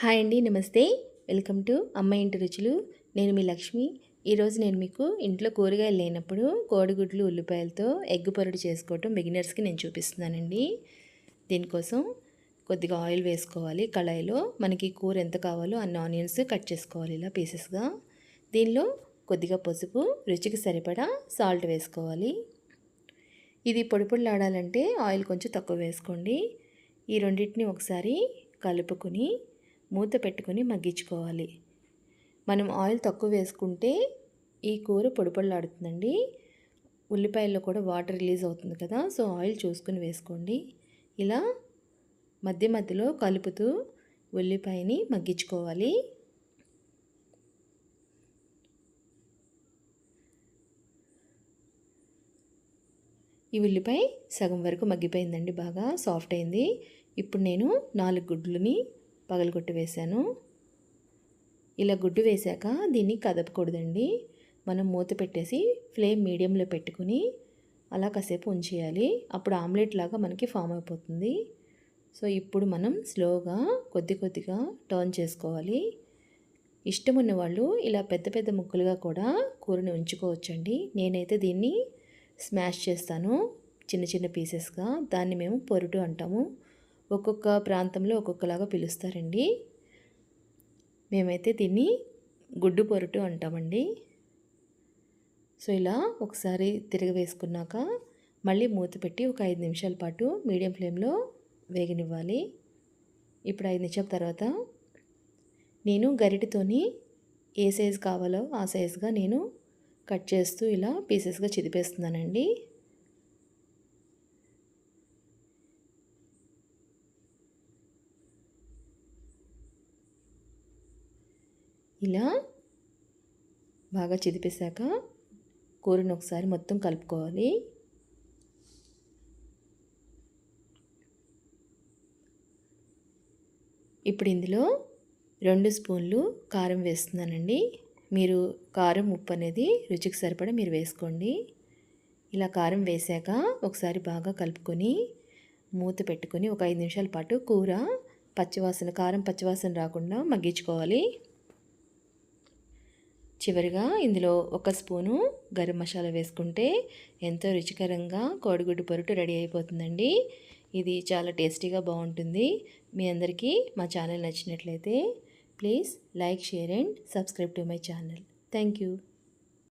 Hi అండి నమస్తే. Welcome to అమ్మ ఇంటి రుచులు. నేను మీ లక్ష్మి. ఈరోజు నేను మీకు ఇంట్లో కూరగాయలు లేనప్పుడు కోడిగుడ్లు ఉల్లిపాయలతో ఎగ్ పొరడు చేసుకోవటం బిగినర్స్కి నేను చూపిస్తున్నానండి. దీనికోసం కొద్దిగా ఆయిల్ వేసుకోవాలి. కళాయిలో మనకి కూర ఎంత కావాలో అన్ని ఆనియన్స్ కట్ చేసుకోవాలి ఇలా పీసెస్గా. దీనిలో కొద్దిగా పసుపు రుచికి సరిపడా సాల్ట్ వేసుకోవాలి. ఇది పొడి పొడిలాడాలంటే ఆయిల్ కొంచెం తక్కువ వేసుకోండి. ఈ రెండింటిని ఒకసారి కలుపుకొని మూత పెట్టుకొని మగ్గించుకోవాలి. మనం ఆయిల్ తక్కువ వేసుకుంటే ఈ కూర పొడిపడిలాడుతుందండి. ఉల్లిపాయల్లో కూడా వాటర్ రిలీజ్ అవుతుంది కదా సో ఆయిల్ చూసుకుని వేసుకోండి. ఇలా మధ్య మధ్యలో కలుపుతూ ఉల్లిపాయని మగ్గించుకోవాలి. ఈ ఉల్లిపాయ సగం వరకు మగ్గిపోయిందండి బాగా సాఫ్ట్ అయింది. ఇప్పుడు నేను నాలుగు గుడ్లని పగలగొట్టి వేశాను. ఇలా గుడ్డు వేశాక దీన్ని కదపకూడదండి. మనం మూత పెట్టేసి ఫ్లేమ్ మీడియంలో పెట్టుకుని అలా కాసేపు ఉంచేయాలి. అప్పుడు ఆమ్లెట్ లాగా మనకి ఫామ్ అయిపోతుంది. సో ఇప్పుడు మనం స్లోగా కొద్ది కొద్దిగా టర్న్ చేసుకోవాలి. ఇష్టం ఉన్న వాళ్ళు ఇలా పెద్ద పెద్ద ముక్కలుగా కూడా కూరని ఉంచుకోవచ్చండి. నేనైతే దీన్ని స్మాష్ చేస్తాను చిన్న చిన్న పీసెస్గా. దాన్ని మేము పొరుటు అంటాము. ఒక్కొక్క ప్రాంతంలో ఒక్కొక్కలాగా పిలుస్తారండి. మేమైతే దీన్ని గుడ్డు పొరటు అంటామండి. సో ఇలా ఒకసారి తిరగవేసుకున్నాక మళ్ళీ మూత పెట్టి ఒక ఐదు నిమిషాల పాటు మీడియం ఫ్లేమ్లో వేగనివ్వాలి. ఇప్పుడు ఐదు నిమిషాల తర్వాత నేను గరిటతోని ఏ సైజు కావాలో ఆ సైజుగా నేను కట్ చేస్తూ ఇలా పీసెస్గా చిదిపేస్తున్నానండి. ఇలా బాగా చిదిపేశాక కూరను ఒకసారి మొత్తం కలుపుకోవాలి. ఇప్పుడు ఇందులో రెండు స్పూన్లు కారం వేస్తున్నానండి. మీరు కారం ఉప్పు అనేది రుచికి సరిపడా మీరు వేసుకోండి. ఇలా కారం వేశాక ఒకసారి బాగా కలుపుకొని మూత పెట్టుకొని ఒక ఐదు నిమిషాల పాటు కూర పచ్చివాసన కారం పచ్చివాసన రాకుండా మగ్గించుకోవాలి. చివరిగా ఇందులో ఒక స్పూను గరం మసాలా వేసుకుంటే ఎంతో రుచికరంగా కోడిగుడ్డు పొరుటు రెడీ అయిపోతుందండి. ఇది చాలా టేస్టీగా బాగుంటుంది. మీ అందరికీ మా ఛానల్ నచ్చినట్లయితే please like share and subscribe to my channel. Thank you.